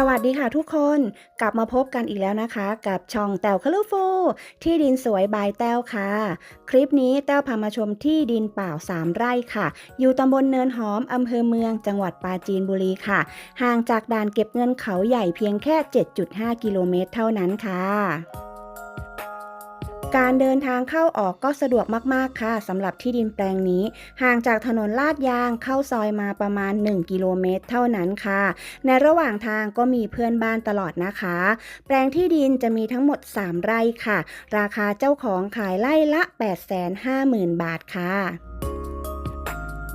สวัสดีค่ะทุกคนกลับมาพบกันอีกแล้วนะคะ กับช่องแต้วคาลูฟูที่ดินสวยบายแต้วค่ะ คลิปนี้แต้วพามาชมที่ดินเปล่า 3 ไร่ค่ะ อยู่ตำบลเนินหอมอำเภอเมืองจังหวัดปราจีนบุรีค่ะ ห่างจากด่านเก็บเงินเขาใหญ่เพียงแค่ 7.5 กิโลเมตรเท่านั้นค่ะ การเดินทางเข้าออกก็สะดวกมากๆค่ะสำหรับที่ดินแปลงนี้ ห่างจากถนนลาดยางเข้าซอยมาประมาณ 1 กิโลเมตร เท่านั้นค่ะ ในระหว่างทางก็มีเพื่อนบ้านตลอดนะคะ แปลงที่ดินจะมีทั้งหมด 3 ไร่ค่ะ ราคาเจ้าของขายไร่ละ 850,000 บาทค่ะ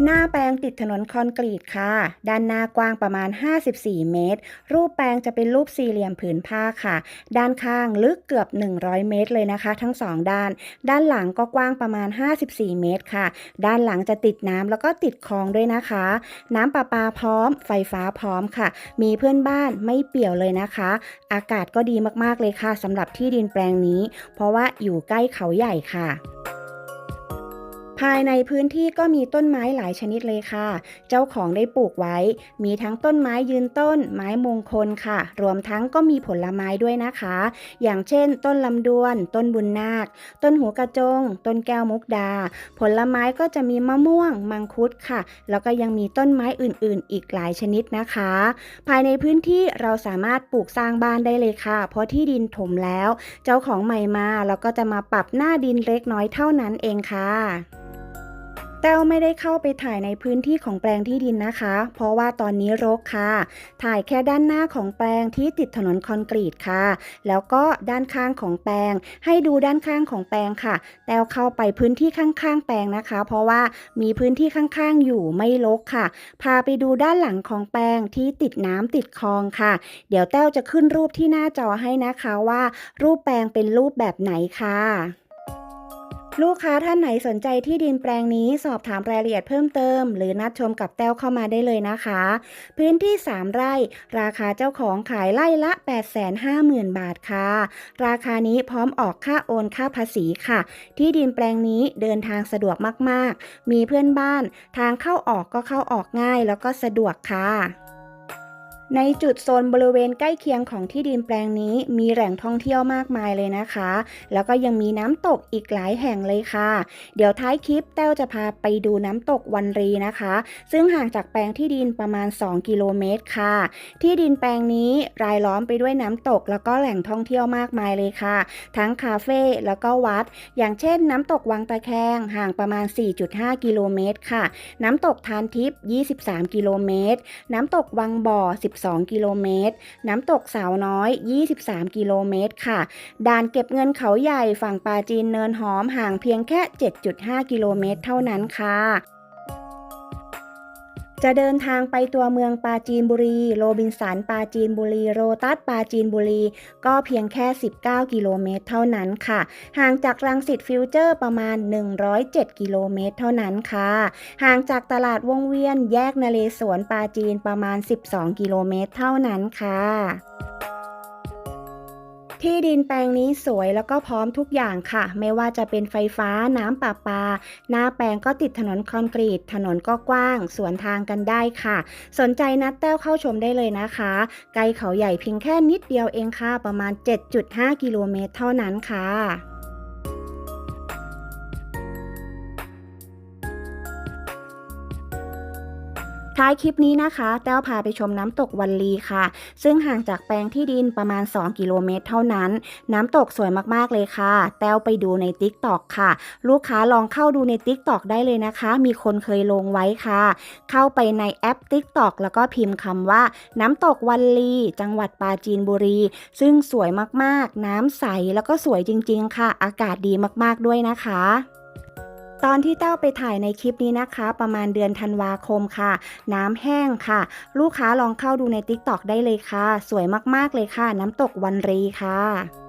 หน้าแปลงติดถนนคอนกรีตค่ะ ด้านหน้ากว้างประมาณ 54 เมตร รูปแปลงจะเป็นรูปสี่เหลี่ยมผืนผ้าค่ะ ด้านข้างลึกเกือบ 100 เมตรเลยนะคะ ทั้งสองด้าน ด้านหลังก็กว้างประมาณ 54 เมตรค่ะ ด้านหลังจะติดน้ำแล้วก็ติดคลองด้วยนะคะ น้ำประปาพร้อม ไฟฟ้าพร้อมค่ะ มีเพื่อนบ้านไม่เปี่ยวเลยนะคะ อากาศก็ดีมากๆเลยค่ะสำหรับที่ดินแปลงนี้ เพราะว่าอยู่ใกล้เขาใหญ่ค่ะ ภายในพื้นที่ก็มีต้นไม้หลายชนิดเลยค่ะ เจ้าของได้ปลูกไว้ มีทั้งต้นไม้ยืนต้น ไม้มงคลค่ะ รวมทั้งก็มีผลไม้ด้วยนะคะ อย่างเช่น ต้นลำดวน ต้นบุญนาค ต้นหูกระจง ต้นแก้วมุกดา ผลไม้ก็จะมีมะม่วง มังคุดค่ะ แล้วก็ยังมีต้นไม้อื่นๆ อีกหลายชนิดนะคะ ภายในพื้นที่เราสามารถปลูกสร้างบ้านได้เลยค่ะ เพราะที่ดินถมแล้ว เจ้าของใหม่มาแล้วก็จะมาปรับหน้าดินเล็กน้อยเท่านั้นเองค่ะ แต้วไม่ได้เข้าไปถ่ายในพื้นที่ของแปลงที่ดินนะคะ เพราะว่าตอนนี้รกค่ะ ถ่ายแค่ด้านหน้าของแปลงที่ติดถนนคอนกรีตค่ะ แล้วก็ด้านข้างของแปลง ให้ดูด้านข้างของแปลงค่ะ แต้วเข้าไปพื้นที่ข้างๆ แปลงนะคะ เพราะว่ามีพื้นที่ข้างๆ อยู่ไม่รกค่ะ พาไปดูด้านหลังของแปลงที่ติดน้ำติดคลองค่ะ เดี๋ยวแต้วจะขึ้นรูปที่หน้าจอให้นะคะว่า รูปแปลงเป็นรูปแบบไหนค่ะ ลูกค้าท่านไหนสนใจที่ดินแปลงนี้สอบถามรายละเอียดเพิ่มเติม หรือนัดชมกับแต้วเข้ามาได้เลยนะคะ พื้นที่ 3 ไร่ ราคาเจ้าของขายไร่ละ 850,000 บาทค่ะ ราคานี้พร้อมออกค่าโอนค่าภาษีค่ะ ที่ดินแปลงนี้เดินทางสะดวกมาก ๆ มีเพื่อนบ้าน ทางเข้าออกก็เข้าออกง่ายแล้วก็สะดวกค่ะ ในจุดโซนบริเวณใกล้เคียงของที่ดินแปลงนี้ มีแหล่งท่องเที่ยวมากมายเลยนะคะ แล้วก็ยังมีน้ำตกอีกหลายแห่งเลยค่ะ เดี๋ยวท้ายคลิปแต้วจะพาไปดูน้ำตกวันรีนะคะ ซึ่งห่างจากแปลงที่ดินประมาณ 2 กิโลเมตรค่ะ ที่ดินแปลงนี้รายล้อมไปด้วยน้ำตก แล้วก็แหล่งท่องเที่ยวมากมายเลยค่ะ ทั้งคาเฟ่แล้วก็วัด อย่างเช่น น้ำตกวังตะแคงห่างประมาณ 4.5 กิโลเมตรค่ะ น้ำตกทานทิพย์ 23 กิโลเมตร น้ำตกวังบ่อ12 กิโลเมตร น้ำตกสาวน้อย 23 กิโลเมตรค่ะ ด่านเก็บเงินเขาใหญ่ฝั่งปาจีนเนินหอมห่างเพียงแค่ 7.5 กิโลเมตรเท่านั้นค่ะ จะเดินทางไปตัวเมืองปาจีนบุรี โรบินสันปาจีนบุรี โรตัสปาจีนบุรี ก็เพียงแค่ 19 กิโลเมตรเท่านั้นค่ะ ห่างจากรังสิตฟิวเจอร์ประมาณ 107 กิโลเมตรเท่านั้นค่ะ ห่างจากตลาดวงเวียนแยกนเลสวนปาจีนประมาณ 12 กิโลเมตรเท่านั้นค่ะ ที่ดินแปลงนี้สวยแล้วก็พร้อมทุกอย่างค่ะ ไม่ว่าจะเป็นไฟฟ้าน้ำประปา หน้าแปลงก็ติดถนนคอนกรีต ถนนก็กว้าง สวนทางกันได้ค่ะ สนใจนัดแต้วเข้าชมได้เลยนะคะไกลเขาใหญ่เพียงแค่นิดเดียวเองค่ะ ประมาณ 7.5 กิโลเมตรเท่านั้นค่ะ ท้ายคลิปนี้นะคะ แต้วพาไปชมน้ำตกวันลีค่ะ ซึ่งห่างจากแปลงที่ดินประมาณ 2 กิโลเมตรเท่านั้น น้ำตกสวยมากๆเลยค่ะ แต้วไปดูใน t ิ k t o k ค่ะ ลูกค้าลองเข้าดูใน t ิ k t o k ได้เลยนะคะ มีคนเคยลงไว้ค่ะ เข้าไปในแอป t ิ k t o k แล้วก็พิมพ์คำว่า น้ำตกวันลี จังหวัดปราจีนบุรี ซึ่งสวยมากๆ น้ำใสแล้วก็สวยจริงๆ ค่ะ อากาศดีมากๆด้วยนะคะ ตอนที่เต้าไปถ่ายในคลิปนี้นะคะ ประมาณเดือนธันวาคมค่ะ น้ำแห้งค่ะ ลูกค้าลองเข้าดูใน t ิ k t o k ได้เลยค่ะ สวยมากๆเลยค่ะ น้ำตกวันรีค่ะ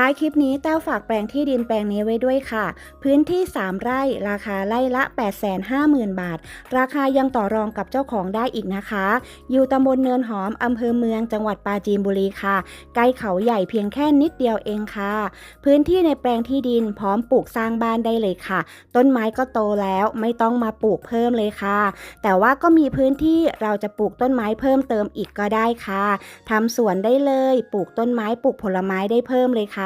ท้ายคลิปนี้แต้วฝากแปลงที่ดินแปลงนี้ไว้ด้วยค่ะ พื้นที่ 3 ไร่ ราคาไร่ละ 850,000 บาท ราคายังต่อรองกับเจ้าของได้อีกนะคะ อยู่ตำบลเนินหอมอำเภอเมืองจังหวัดปราจีนบุรีค่ะ ใกล้เขาใหญ่เพียงแค่นิดเดียวเองค่ะ พื้นที่ในแปลงที่ดินพร้อมปลูกสร้างบ้านได้เลยค่ะ ต้นไม้ก็โตแล้วไม่ต้องมาปลูกเพิ่มเลยค่ะ แต่ว่าก็มีพื้นที่เราจะปลูกต้นไม้เพิ่มเติมอีกก็ได้ค่ะทำสวนได้เลย ปลูกต้นไม้ปลูกผลไม้ได้เพิ่มเลยค่ะ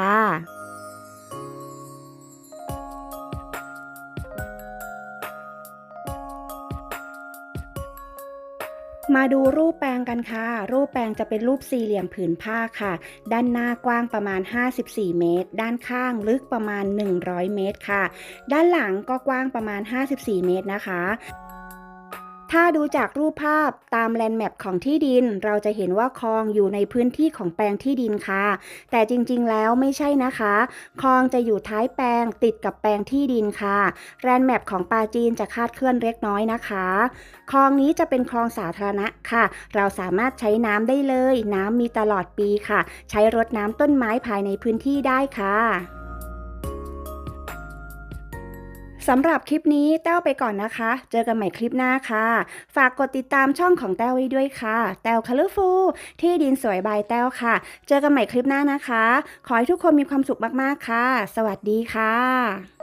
มาดูรูปแปลงกันค่ะ รูปแปลงจะเป็นรูปสี่เหลี่ยมผืนผ้าค่ะ ด้านหน้ากว้างประมาณ 54 เมตร ด้านข้างลึกประมาณ 100 เมตรค่ะ ด้านหลังก็กว้างประมาณ 54 เมตรนะคะ ถ้าดูจากรูปภาพตามแลนด์แมปของที่ดิน เราจะเห็นว่าคลองอยู่ในพื้นที่ของแปลงที่ดินค่ะ แต่จริงๆแล้วไม่ใช่นะคะ คลองจะอยู่ท้ายแปลงติดกับแปลงที่ดินค่ะ แลนด์แมปของปาจีนจะคาดเคลื่อนเล็กน้อยนะคะ คลองนี้จะเป็นคลองสาธารณะค่ะ เราสามารถใช้น้ำได้เลย น้ำมีตลอดปีค่ะ ใช้รดน้ำต้นไม้ภายในพื้นที่ได้ค่ะ สำหรับคลิปนี้แต้วไปก่อนนะคะ เจอกันใหม่คลิปหน้าค่ะ ฝากกดติดตามช่องของแต้วไว้ด้วยค่ะ แต้วคาลเลอร์ฟูที่ดินสวยบายแต้วค่ะ เจอกันใหม่คลิปหน้านะคะ ขอให้ทุกคนมีความสุขมากๆค่ะ สวัสดีค่ะ